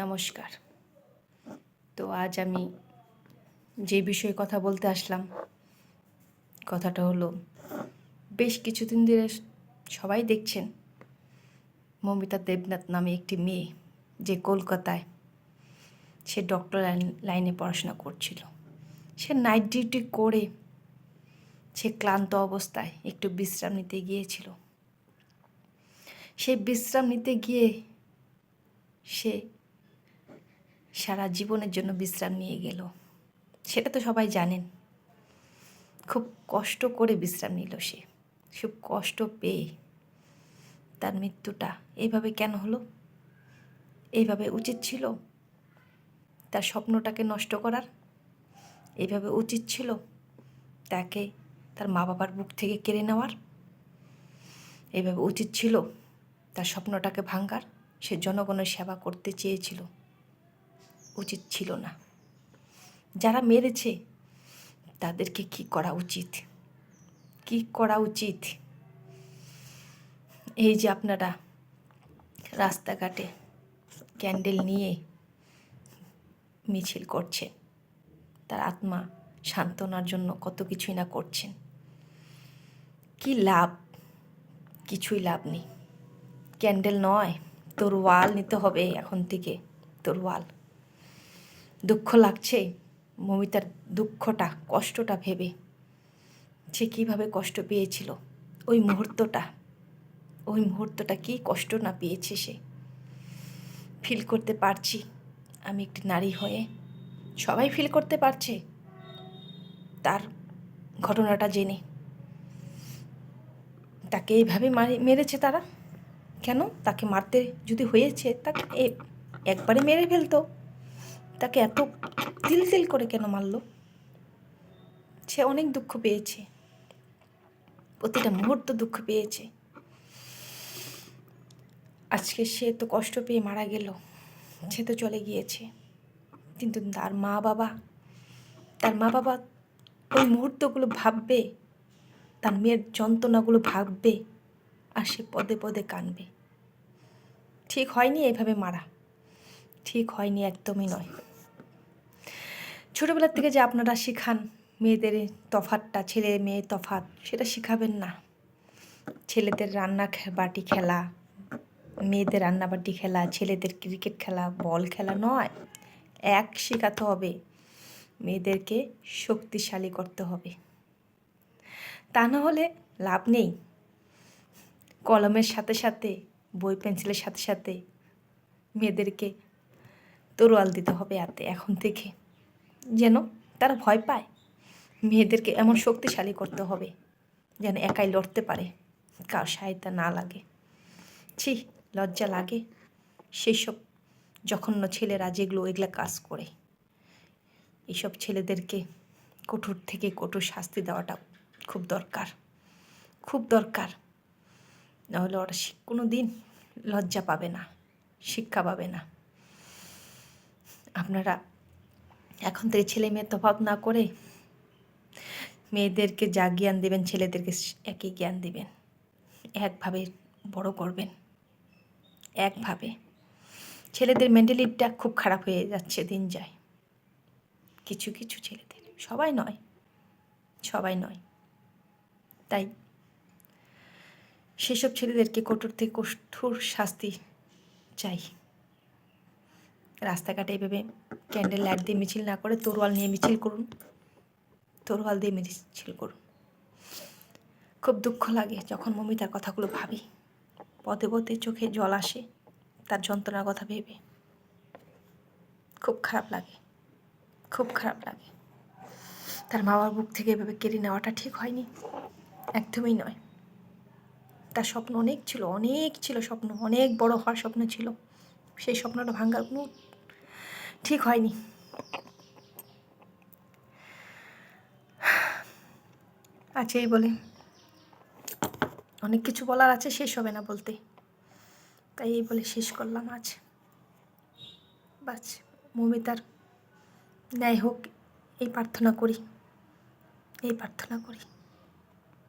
নমস্কার। তো আজ আমি যে বিষয়ে কথা বলতে আসলাম, কথাটা হলো, বেশ কিছুদিন ধরে সবাই দেখছেন মমিতা দেবনাথ নামে একটি মেয়ে যে কলকাতায় সে ডক্টর লাইনে পড়াশোনা করছিল। সে নাইট ডিউটি করে সে ক্লান্ত অবস্থায় একটু বিশ্রাম নিতে গিয়েছিল। সে বিশ্রাম নিতে গিয়ে সে সারা জীবনের জন্য বিশ্রাম নিয়ে গেল। সেটা তো সবাই জানেন। খুব কষ্ট করে বিশ্রাম নিল সে। খুব কষ্ট পেয়ে তার মৃত্যুটা এইভাবে কেন হলো? এইভাবে উচিত ছিল তার স্বপ্নটাকে নষ্ট করার? এইভাবে উচিত ছিল তাকে তার মা বাবার বুক থেকে কেড়ে নেওয়ার? এইভাবে উচিত ছিল তার স্বপ্নটাকে ভাঙ্গার? সে জনগণের সেবা করতে চেয়েছিল। উচিত ছিল না। যারা মেরেছে, তাদেরকে কি করা উচিত? কি করা উচিত? এই যে আপনারা রাস্তাঘাটে ক্যান্ডেল নিয়ে মিছিল করছেন, তার আত্মা সান্ত্বনার জন্য কত কিছুই না করছেন। কি লাভ? কিছুই লাভ নেই। ক্যান্ডেল নয় তোর ওয়াল নিতে হবে এখন থেকে তোর ওয়াল দুঃখ লাগছে? মমিতার দুঃখটা, কষ্টটা ভেবে। সে কীভাবে কষ্ট পেয়েছিল? ওই মুহূর্তটা। ওই মুহূর্তটা কি কষ্ট না পেয়েছে সে? ফিল করতে পারছি। আমি একটি নারী হয়ে সবাই ফিল করতে পারছে। তার ঘটনাটা জেনে। তাকে এইভাবে মারি, মেরেছে তারা? কেন? তাকে মারতে যদি হয়েছে, তাকে একবারে মেরে ফেলতো। তাকে এত তিল তিল করে কেন মারলো? সে অনেক দুঃখ পেয়েছে। প্রতিটা মুহূর্ত দুঃখ পেয়েছে। আজকে সে তো কষ্ট পেয়ে মারা গেল। সে তো চলে গিয়েছে। কিন্তু তার মা বাবা তার মা বাবা ওই মুহূর্তগুলো ভাববে, তার মেয়ের যন্ত্রণাগুলো ভাববে, আর সে পদে পদে কানবে ঠিক হয়নি এভাবে মারা। ঠিক হয়নি, একদমই নয়। ছোটোবেলার থেকে যে আপনারা শেখান মেয়েদের তফাতটা ছেলে মেয়ে তফাত সেটা শেখাবেন না। ছেলেদের রান্না বাটি খেলা, মেয়েদের রান্নাবাটি খেলা, ছেলেদের ক্রিকেট খেলা, বল খেলা নয়। এক শেখাতে হবে। মেয়েদেরকে শক্তিশালী করতে হবে। তা না হলে লাভ নেই। কলমের সাথে সাথে, বই, পেন্সিলের সাথে সাথে মেয়েদেরকে তরোয়াল দিতে হবে হাতে এখন থেকে। যেন তারা ভয় পায়। মেয়েদেরকে এমন শক্তিশালী করতে হবে, যেন একাই লড়তে পারে, কার সহায়তা না লাগে। ছি, লজ্জা লাগে। সেই সব জঘন্য ছেলেরা যেগুলো এগুলো কাজ করে। এইসব ছেলেদেরকে কঠোর থেকে কঠোর শাস্তি দেওয়াটা খুব দরকার খুব দরকার। নাহলে ওরা কোনো দিন লজ্জা পাবে না, শিক্ষা পাবে না। আপনারা এখন থেকে ছেলে মেয়ের তফাৎ না করে মেয়েদেরকে যা জ্ঞান দেবেন, ছেলেদেরকে একই জ্ঞান দেবেন। একভাবে বড় করবেন। একভাবে। ছেলেদের মেন্টালিটিটা খুব খারাপ হয়ে যাচ্ছে দিন যায়। কিছু কিছু ছেলেদের। সবাই নয়। সবাই নয়। তাই সেসব ছেলেদেরকে কঠোর থেকে কঠোর শাস্তি চাই। রাস্তাঘাটে এভাবে ক্যান্ডেল লাইট দিয়ে মিছিল না করে তরোয়াল নিয়ে মিছিল করুন। তরোয়াল দিয়ে মিছিল করুন। খুব দুঃখ লাগে যখন মমি তার কথাগুলো ভাবি। পদে পদে চোখে জল আসে, তার যন্ত্রণার কথা ভেবে। খুব খারাপ লাগে, খুব খারাপ লাগে। তার মা বাবার বুক থেকে এভাবে কেড়ে নেওয়াটা ঠিক হয়নি, একদমই নয়। তার স্বপ্ন অনেক ছিল অনেক ছিল স্বপ্ন, অনেক বড় হওয়ার স্বপ্ন ছিল। সেই স্বপ্নটা ভাঙ্গার কোনো ঠিক হয়নি। আচ্ছা এই বলে। অনেক কিছু বলার আছে, শেষ হবে না বলতে। তাই এই বলে শেষ করলাম আজ। বাস, মমিতার ন্যায় হোক, এই প্রার্থনা করি। এই প্রার্থনা করি।